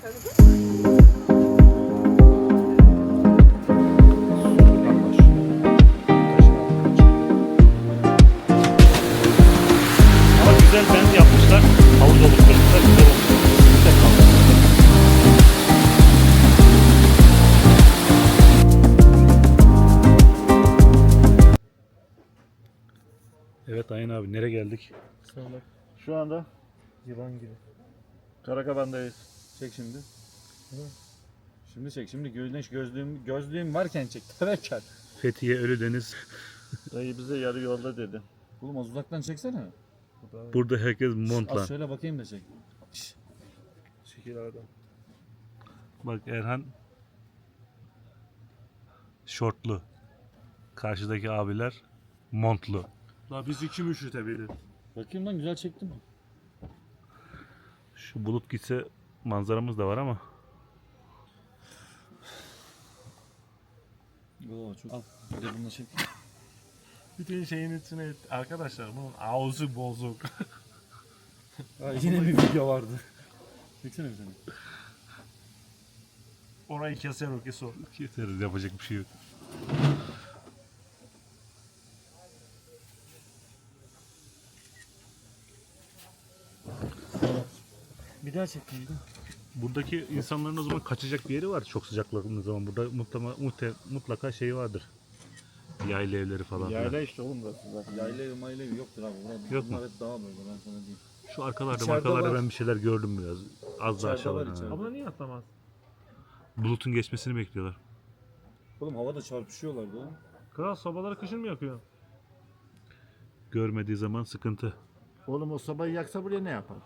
Ama güzel bent yapmışlar. Havuz oluşturmuşlar. Güzel olmuş. Güzel kalmış. Evet Ayın abi nereye geldik? Şu anda Yılan gibi. Karakaban'dayız. Çek şimdi. Şimdi çek. Şimdi güneş gözlüğüm gözlüğüm varken çek. Tevekkül. Fethiye Ölüdeniz. Dayı bize yarı yolda dedi. Oğlum az uzaktan çeksene. Burada herkes Az montla. şöyle bakayım da çek. Şekil adam. Bak Erhan şortlu. Karşıdaki abiler montlu. La bizi kim üşütebilir? Bakayım lan güzel çekti mi? Şu bulut gitse manzaramız da var ama Oo çok. Al. Bir de bunu çek. Bütün şeyin içine arkadaşlar bunun ağzı bozuk. Ha, yine bir video vardı. Çeksene bir tane. Orayı keser o kes o. keseriz yapacak bir şey yok. Bir daha çek bir de. Buradaki insanların o zaman kaçacak bir yeri var çok sıcakladığımız zaman. Burada mutlaka, muhte, mutlaka şey vardır. Yayla evleri falan. filan. Yayla işte oğlum burası zaten. Yayla evi mayla evi yoktur abi. Burada, Yok mu? bunlar hep dağ böyle ben sana diyeyim. Şu arkalarda İçeride markalarda var. ben bir şeyler gördüm biraz. Az daha İçeride var, aşağıda. içeride. Abla niye atlamaz? Bulutun geçmesini bekliyorlar. Oğlum havada çarpışıyorlardı oğlum. Kral sobaları kışın mı yakıyor? Görmediği zaman sıkıntı. Oğlum o sobayı yaksa buraya ne yapar?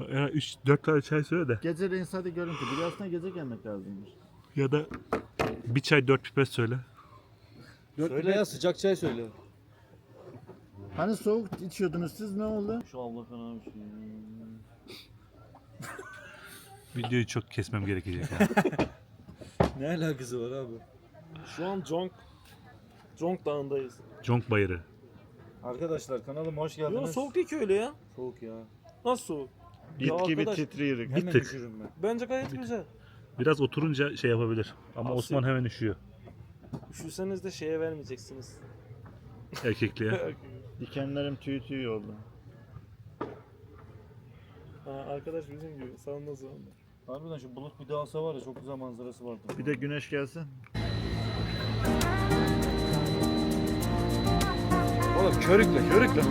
3-4 tane çay söyle de. Geceleyin sadece görüntü. Bir aslında gece gelmek lazımmış. Ya da bir çay 4 pipet söyle. Söyle ya sıcak çay söyle. Hani soğuk içiyordunuz siz ne oldu? Şu abla fena bir şey. Videoyu çok kesmem gerekecek. Yani. Ne alakası var abi? Şu an Jonk Jonk Dağı'ndayız. Conk Bayırı. Arkadaşlar kanalıma hoş geldiniz. Yo soğuk değil ki öyle ya. Soğuk ya. Nasıl soğuk? Bit Ya gibi arkadaş-. Bir Hemen tık. ben. Bence gayet güzel. Biraz oturunca şey yapabilir. Ama Asil. Osman hemen üşüyor. Üşürseniz de şeye vermeyeceksiniz. Erkekliğe. Dikenlerim tüy tüy oldu. ha, arkadaş bizim gibi sağında sağında. Harbiden şu bulut bir dağılsa var ya çok güzel manzarası vardı. Bir de güneş gelsin. Oğlum körükle körükle.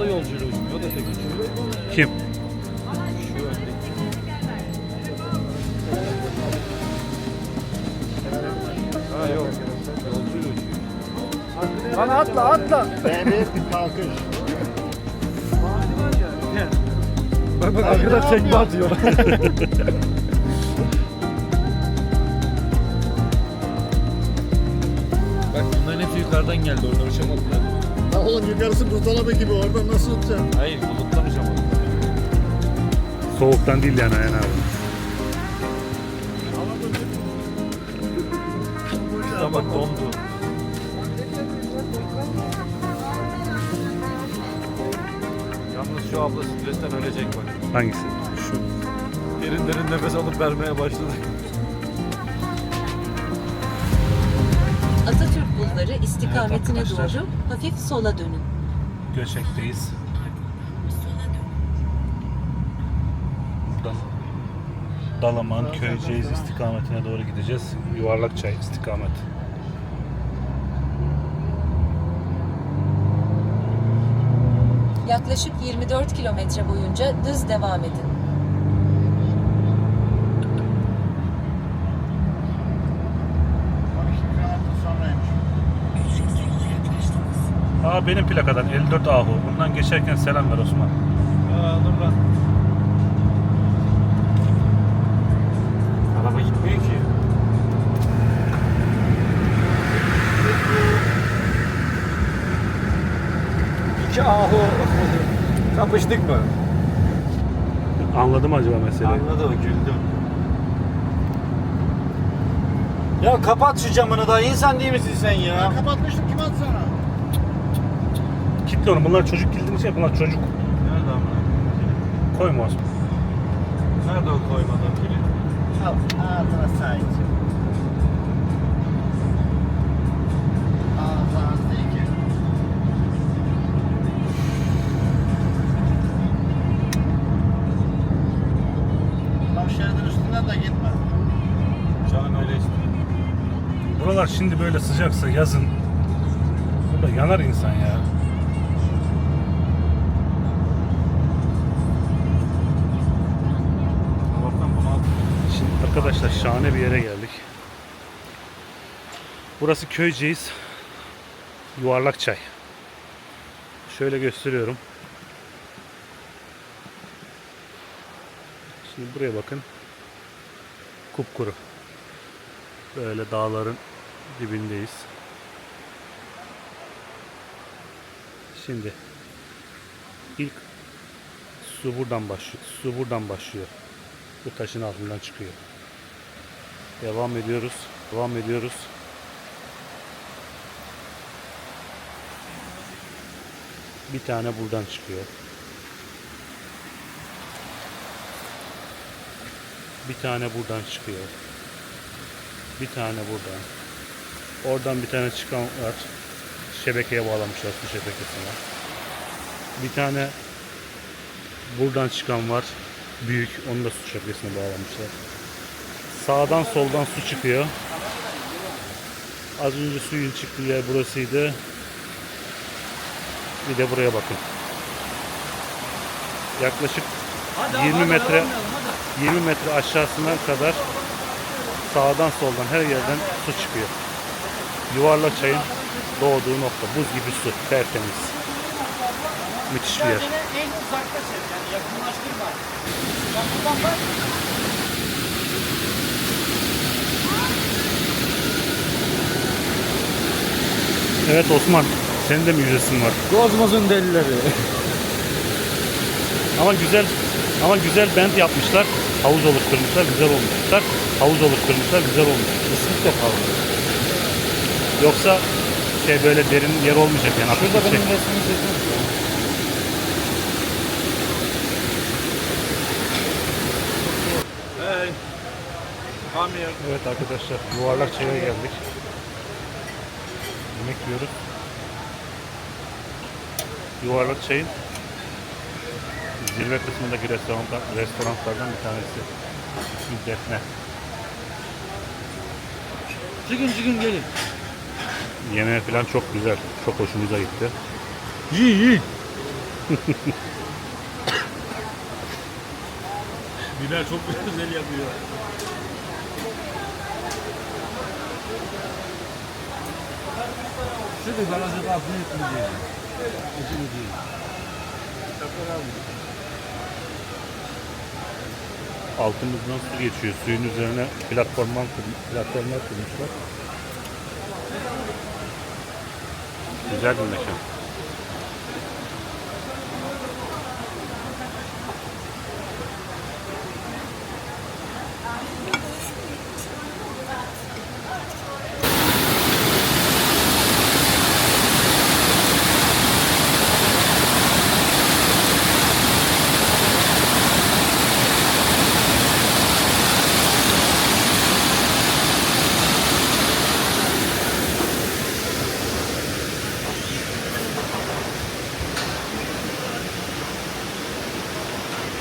Yo o da yolcuyla uçmuyor. O da tek. Kim? Şu öndeki. Ha yok. Yolcuyla uçuyor. Lan atla atla. B1 kalkış. Bak bak arkada tekme atıyor. Bak bunların hepsi yukarıdan geldi orada uçamadılar. Oğlum yukarısı buzdolabı gibi oradan nasıl uçacaksın? Hayır buluttan uçamadılar. Soğuktan değil yani Ayhan abi. Bak dondu. Yalnız şu abla stresten ölecek bak. Hangisi? Şu. Derin derin nefes alıp vermeye başladı. Bulvarı istikametine Evet arkadaşlar. doğru hafif sola dönün. Göçek'teyiz. Buradan Dalaman, Köyceğiz istikametine doğru gideceğiz. Yuvarlakçay istikamet. Yaklaşık 24 kilometre boyunca düz devam edin. Aa benim plakadan 54 Ahu. Bundan geçerken selam ver Osman. Aa dur lan. Araba gitmiyor ki. İki ahu. Kapıştık mı? Anladım acaba meseleyi. Anladı o güldüm. Ya kapat şu camını da insan değil misin sen ya? Ya kapatmıştım kim attı sana? Kitle onu. Bunlar çocuk kilidini şey bunlar çocuk. Nerede amına? Koyma Osman. Nerede o koymadan kilit? Al ağzına sahip. Ağzına iki. Tam şeridin üstünden de gitme. Canım öyle istiyor. Buralar şimdi böyle sıcaksa yazın burada yanar insan ya. Arkadaşlar şahane bir yere geldik. Burası Köyceğiz. Yuvarlak çay. Şöyle gösteriyorum. Şimdi buraya bakın. Kupkuru. Böyle dağların dibindeyiz. Şimdi ilk su buradan başlıyor. Su buradan başlıyor. Bu taşın altından çıkıyor. Devam ediyoruz. Devam ediyoruz. Bir tane buradan çıkıyor. Bir tane buradan çıkıyor. Bir tane buradan. Oradan bir tane çıkan var. Şebekeye bağlamışlar su şebekesine. Bir tane buradan çıkan var. Büyük. Onu da su şebekesine bağlamışlar. Sağdan soldan su çıkıyor. Az önce suyun çıktığı yer burasıydı. Bir de buraya bakın. Yaklaşık 20 metre 20 metre aşağısına kadar sağdan soldan her yerden su çıkıyor. Yuvarlak çayın doğduğu nokta. Buz gibi su. Tertemiz. Müthiş bir yer. Evet Osman. Senin de müjdesin var. Kozmos'un delileri. Ama güzel ama güzel bent yapmışlar. Havuz oluşturmuşlar. Güzel olmuşlar. Havuz oluşturmuşlar. Güzel olmuş. Kesinlikle kaldı. Yoksa şey böyle derin yer olmayacak yani. Şurada benim şey. resmimi çekmek. Hey. Evet arkadaşlar yuvarlak çaya geldik. Yemek yiyoruz. Yuvarlak çayın zirve kısmındaki restoran, restoranlardan bir tanesi. Defne. Çıkın çıkın gelin. Yemeği falan çok güzel. Çok hoşumuza gitti. Yiyin yiyin. Bilal çok güzel yapıyor. Şimdi bana daha büyük mü diye. Küçük mü diye. Altımızdan su geçiyor. Suyun üzerine platformlar, platformlar kurmuşlar. Güzel bir mekan.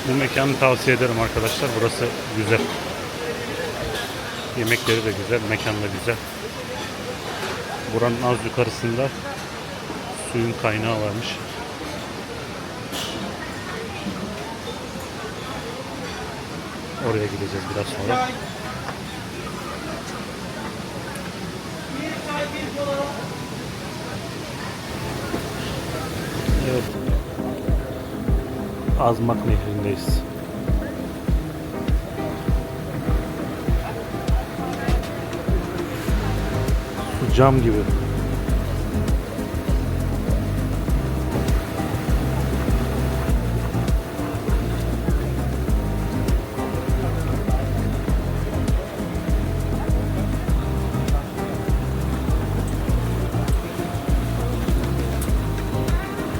Bu mekanı tavsiye ederim arkadaşlar. Burası güzel. Yemekleri de güzel, mekan da güzel. Buranın az yukarısında suyun kaynağı varmış. Oraya gideceğiz biraz sonra. Evet. Azmak Nehri'ndeyiz. Cam gibi.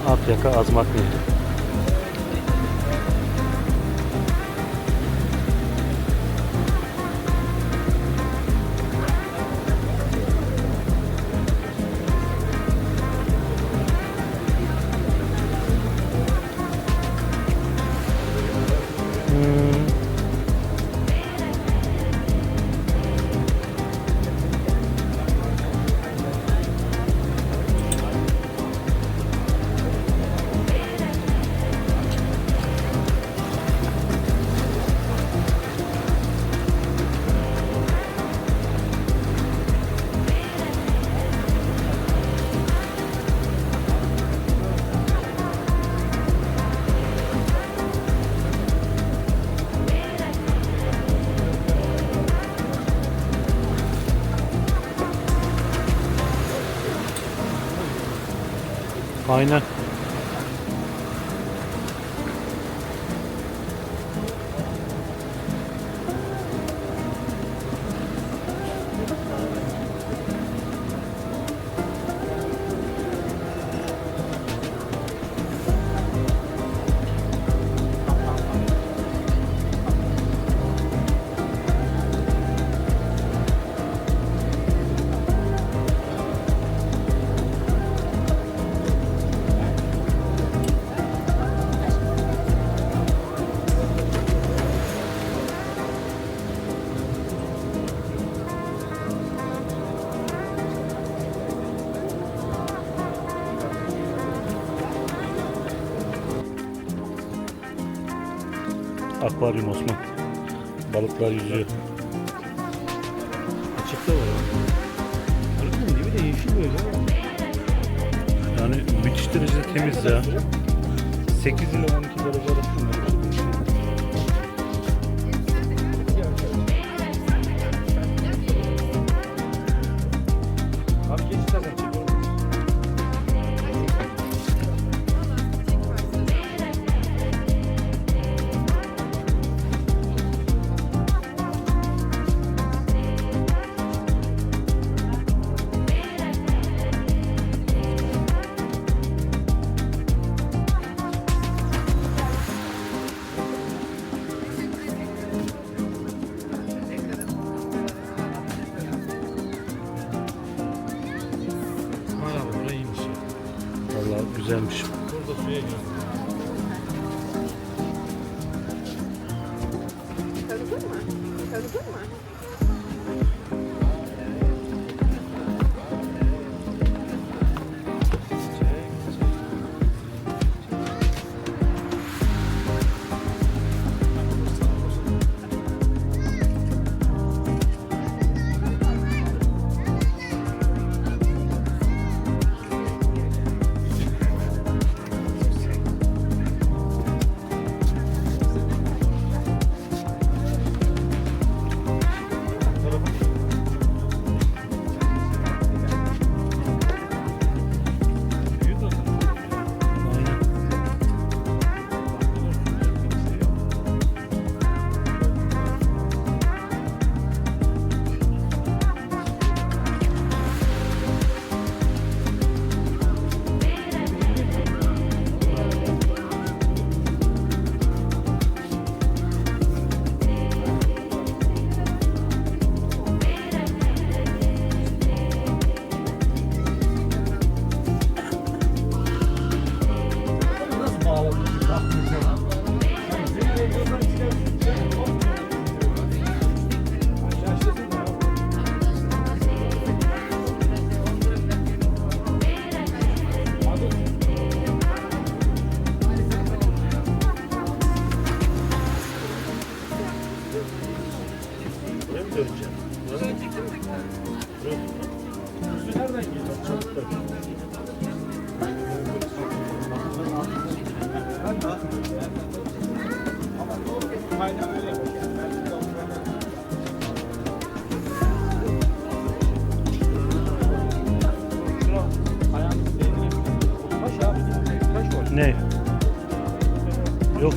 Akyaka Azmak Miner. Akvaryum Osman. Balıklar yüzüyor. Açıkta var. Arıkın gibi de yeşil böyle ama. Yani müthiş derecede temiz ya. 8 ile 12 derece arasında. Güzelmiş.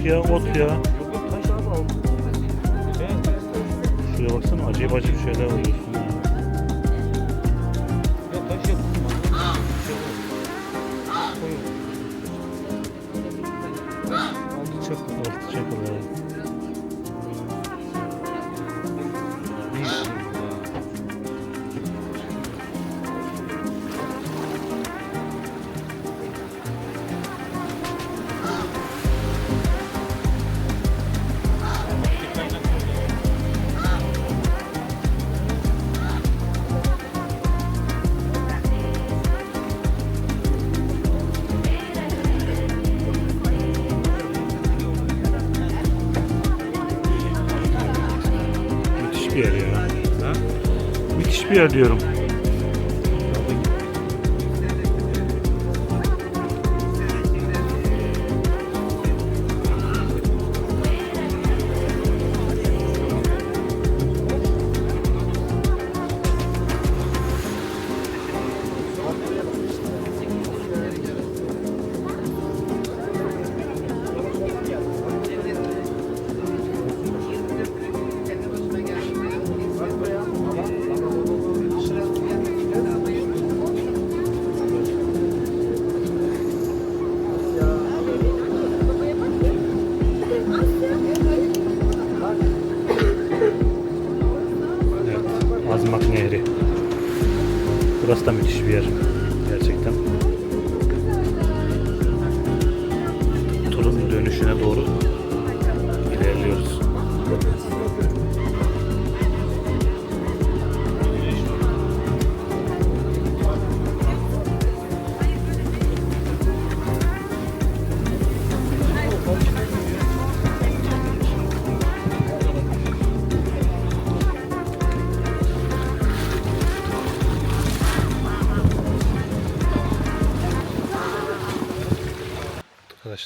Ya ot ya. Şuraya baksana acayip acayip şeyler var Müthiş bir yer diyorum.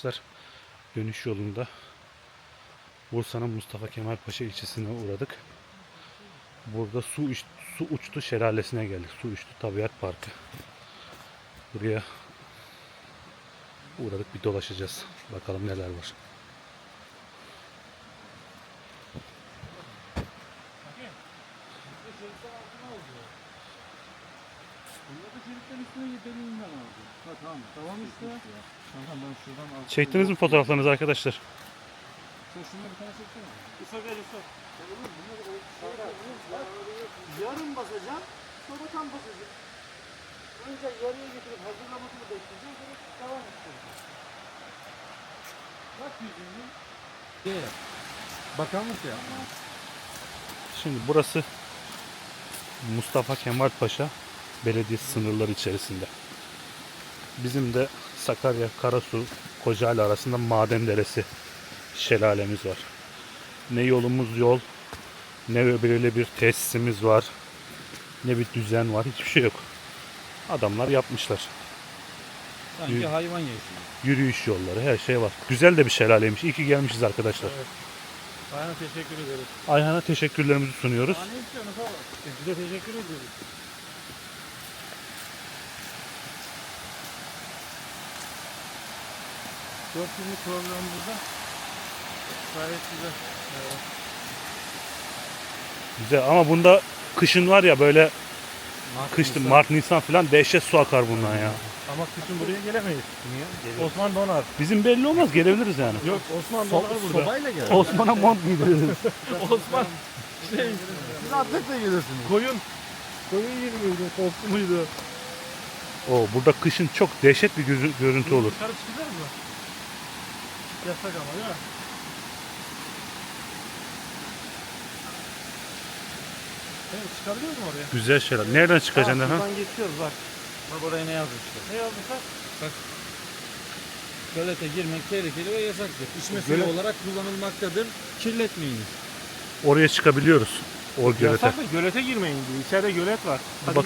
Arkadaşlar dönüş yolunda Bursa'nın Mustafa Kemal Paşa ilçesine uğradık. Burada su, uç- su uçtu şelalesine geldik. Su uçtu tabiat parkı. Buraya uğradık bir dolaşacağız. Bakalım neler var. Bunlar da çelikten üstüne deliğinden aldı. Ha tamam. Tamam işte. Tamam ben şuradan al. Çektiniz mi fotoğraflarınızı arkadaşlar? Sen şundan bir tane çeksene. Iso gel Iso. Yarım basacağım. Sonra tam basacağım. Önce yarıya getirip hazırlamasını bekleyeceğim. Sonra devam Bakanlık ya. Şimdi burası Mustafa Kemal Paşa Belediyesi sınırları içerisinde. Bizim de Sakarya, Karasu, Kocaeli arasında Maden Deresi şelalemiz var. Ne yolumuz yol, ne böyle bir tesisimiz var, ne bir düzen var, hiçbir şey yok. Adamlar yapmışlar. Sanki Yürü. hayvan yaşıyor. Yürüyüş yolları, her şey var. Güzel de bir şelaleymiş. İyi ki gelmişiz arkadaşlar. Aynen teşekkür ederiz. Ayhan'a teşekkürlerimizi sunuyoruz. de teşekkür ediyoruz. Dört günlük program burada. Gayet güzel. Güzel ama bunda kışın var ya böyle kıştı Mart Nisan falan dehşet su akar bundan ya. Ama kışın buraya gelemeyiz. Niye? Osman donar. Bizim belli olmaz gelebiliriz yani. Yok Osman donar burada. Sobayla gel. Osman'a mont giydiririz. Osman şey Siz atletle gelirsiniz. koyun koyun yürümüydü, korkmuydu. Oo, burada kışın çok dehşet bir gözü- görüntü olur. Dışarı çıkacağız mı? Yasak ama değil mi? Evet, çıkabiliyoruz mu oraya? Güzel şeyler. Nereden çıkacaksın Ha, ha? Şuradan geçiyoruz bak. Bak oraya ne yazmışlar? Ne yazmışlar? Gölete girmek tehlikeli ve yasaktır. İçme suyu Gölet- olarak kullanılmaktadır. Kirletmeyiniz. Oraya çıkabiliyoruz. O gölete. Yasak da gölete girmeyin diyor. İçeride gölet var. Hadi Bakalım.